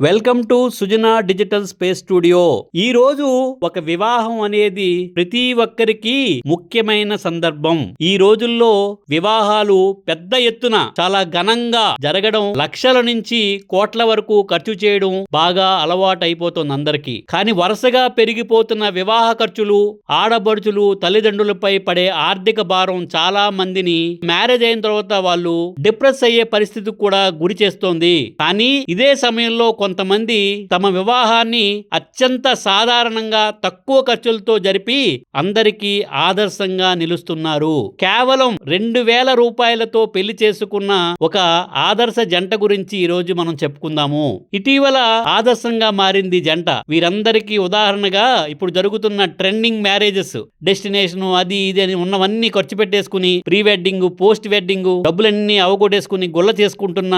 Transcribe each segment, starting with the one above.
Welcome to Sujana digital space studio. ఈ రోజు ఒక వివాహం అనేది ప్రతి ఒక్కరికి ముఖ్యమైన సందర్భం. ఈ రోజుల్లో వివాహాలు పెద్ద ఎత్తున చాలా ఘనంగా జరగడం లక్షల నుంచి కోట్ల వరకు ఖర్చు చేయడం బాగా అలవాటు అయిపోతుంది అందరికి. కానీ వరుసగా పెరిగిపోతున్న వివాహ ఖర్చులు ఆడబడుచులు తల్లిదండ్రులపై పడే ఆర్థిక భారం చాలా మందిని మ్యారేజ్ అయిన తర్వాత వాళ్ళు డిప్రెస్ అయ్యే పరిస్థితికి కూడా గురి చేస్తోంది. కానీ ఇదే సమయంలో కొంతమంది తమ వివాహాన్ని అత్యంత సాధారణంగా తక్కువ ఖర్చులతో జరిపి అందరికీ ఆదర్శంగా నిలుస్తున్నారు. కేవలం రెండు వేల రూపాయలతో పెళ్ళి చేసుకున్న ఒక ఆదర్శ జంట గురించి ఈ రోజు మనం చెప్పుకుందాము. ఇటీవల ఆదర్శంగా మారింది జంట. వీరందరికీ ఉదాహరణగా ఇప్పుడు జరుగుతున్న ట్రెండింగ్ మ్యారేజెస్ డెస్టినేషన్ అది ఇది అని ఉన్నవన్నీ ఖర్చు పెట్టేసుకుని ప్రీ వెడ్డింగ్ పోస్ట్ వెడ్డింగ్ డబ్బులన్నీ అవగొట్టేసుకుని గుల్ల చేసుకుంటున్న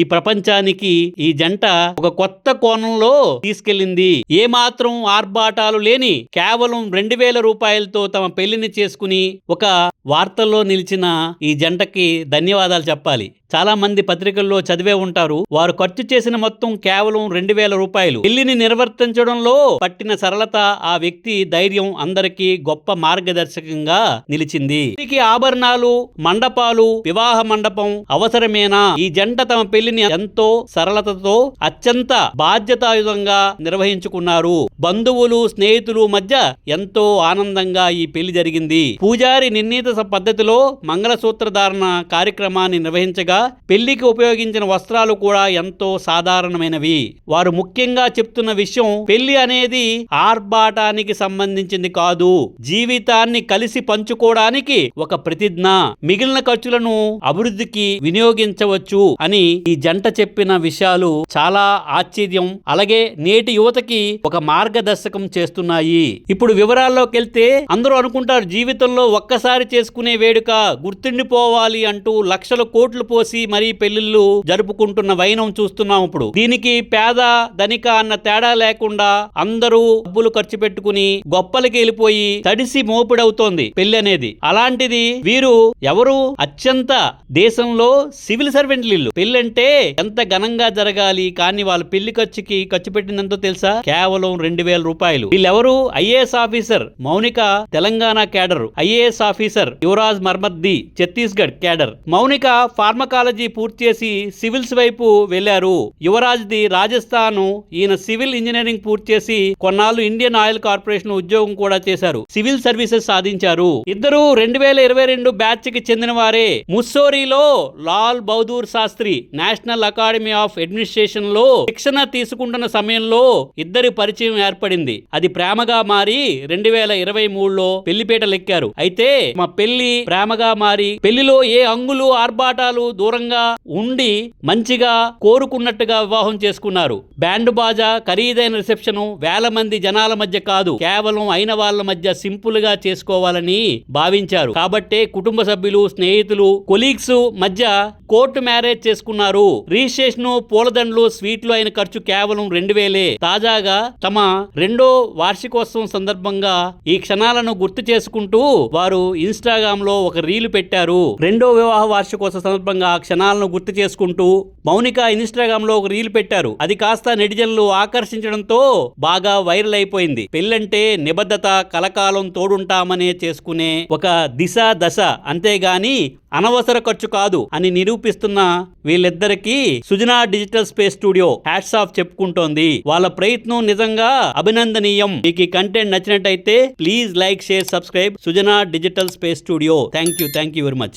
ఈ ప్రపంచానికి ఈ జంట ఒక కొత్త కోణంలో తీసుకెళ్ళింది. ఏ మాత్రం ఆర్భాటాలు లేని కేవలం రెండు వేల రూపాయలతో తమ పెళ్ళిని చేసుకుని ఒక వార్తల్లో నిలిచిన ఈ జంటకి ధన్యవాదాలు చెప్పాలి. చాలా మంది పత్రికల్లో చదివే ఉంటారు వారు ఖర్చు చేసిన మొత్తం కేవలం రెండు వేల రూపాయలు. పెళ్ళిని నిర్వర్తించడంలో పట్టిన సరళత ఆ వ్యక్తి ధైర్యం అందరికీ గొప్ప మార్గదర్శకంగా నిలిచింది. వీరికి ఆభరణాలు మండపాలు వివాహ మండపం అవసరమేనా? ఈ జంట తమ పెళ్ళిని ఎంతో సరళతతో అత్యంత బాధ్యతాయుతంగా నిర్వహించుకున్నారు. బంధువులు స్నేహితులు మధ్య ఎంతో ఆనందంగా ఈ పెళ్ళి జరిగింది. పూజారి నిర్ణీత పద్ధతిలో మంగళసూత్ర ధారణ కార్యక్రమాన్ని నిర్వహించగా పెళ్ళికి ఉపయోగించిన వస్త్రాలు కూడా ఎంతో సాధారణమైనవి. వారు ముఖ్యంగా చెప్తున్న విషయం పెళ్ళి అనేది ఆర్భాటానికి సంబంధించింది కాదు. జీవితాన్ని కలిసి పంచుకోవడానికి ఒక ప్రతిజ్ఞ. మిగిలిన ఖర్చులను అభివృద్ధికి వినియోగించవచ్చు అని ఈ జంట చెప్పిన విషయాలు చాలా ఆశ్చర్యం. అలాగే నేటి యువతకి ఒక మార్గదర్శకం చేస్తున్నాయి. ఇప్పుడు వివరాల్లోకి వెళ్తే అందరూ అనుకుంటారు జీవితంలో ఒక్కసారి చేసుకునే వేడుక గుర్తుండిపోవాలి అంటూ లక్షల కోట్లు పోసి మరీ పెళ్ళిళ్ళు జరుపుకుంటున్న వైనం చూస్తున్నాం ఇప్పుడు. దీనికి పేద ధనిక అన్న తేడా లేకుండా అందరూ డబ్బులు ఖర్చు పెట్టుకుని గొప్పలకి వెళ్ళిపోయి తడిసి మోపుడవుతోంది పెళ్ళి అనేది. అలాంటిది వీరు ఎవరు? అత్యంత దేశంలో సివిల్ సర్వెంట్లు ఇల్లు. పెళ్ళంటే ఎంత ఘనంగా జరగాలి కానీ వాళ్ళ పెళ్ళి ఖర్చుకి ఖర్చు పెట్టినంత తెలుసా? కేవలం రెండు వేల రూపాయలు. వీళ్ళెవరు? IAS officer. Mounika Telangana cadre IAS officer. Yuvraj Marmaddi Chhattisgarh cadre. Mounika pharmacology పూర్తి చేసి సివిల్స్ వైపు వెళ్ళారు యువరాజ్ ది రాజస్థాన్. ఈయన సివిల్ ఇంజనీరింగ్ పూర్తి చేసి కొన్నాళ్ళు ఇండియన్ ఆయిల్ కార్పొరేషన్ ఉద్యోగం కూడా చేశారు. సివిల్ సర్వీసెస్ సాధించారు. ఇద్దరు రెండు వేల ఇరవై రెండు బ్యాచ్కి చెందిన వారే ముస్సోరీలో Lal Bahadur Shastri national academy of అడ్మినిస్ట్రేషన్లో శిక్షణ తీసుకుంటున్న సమయంలో ఇద్దరి పరిచయం ఏర్పడింది. అది ప్రేమగా మారి రెండు వేల ఇరవై మూడులో పెళ్ళిపీటలెక్కారు అయితే మా పెళ్ళి ప్రేమగా మారి పెళ్ళిలో ఏ అంగులు ఆర్భాటాలు దూరంగా ఉండి మంచిగా కోరుకున్నట్టుగా వివాహం చేసుకున్నారు. బ్యాండ్ బాజా ఖరీదైన రిసెప్షన్ వేల మంది జనాల మధ్య కాదు కేవలం అయిన వాళ్ళ మధ్య సింపుల్గా చేసుకోవాలని భావించారు. కాబట్టే కుటుంబ సభ్యులు స్నేహితులు కొలీగ్స్ మధ్య కోర్టు మ్యారేజ్ చేసుకున్నారు. రిజిస్ట్రేషన్ పూలదండలు స్వీట్లు అయిన ఖర్చు కేవలం రెండు వేలే. తాజాగా తమ రెండో వార్షికోత్సవం సందర్భంగా ఈ క్షణాలను గుర్తు చేసుకుంటూ వారు ఇన్స్టాగ్రామ్లో ఒక రీలు పెట్టారు. రెండో వివాహ వార్షికోత్సవ సందర్భంగా ఆ క్షణాలను గుర్తు చేసుకుంటూ మౌనిక ఇన్స్టాగ్రామ్లో ఒక రీల్ పెట్టారు. అది కాస్త నెటిజన్లు ఆకర్షించడంతో బాగా వైరల్ అయిపోయింది. పెళ్ళంటే నిబద్ధత కలకాలం తోడుంటామనే చేసుకునే ఒక దిశ దశ అంతేగాని అనవసర ఖర్చు కాదు అని నిరూపిస్తున్న వీళ్ళిద్దరికీ Sujana digital space studio hats off చెప్పుకుంటోంది. వాళ్ళ ప్రయత్నం నిజంగా అభినందనీయం. మీకు ఈ కంటెంట్ నచ్చినట్టయితే please like share subscribe Sujana digital space studio thank you thank you very much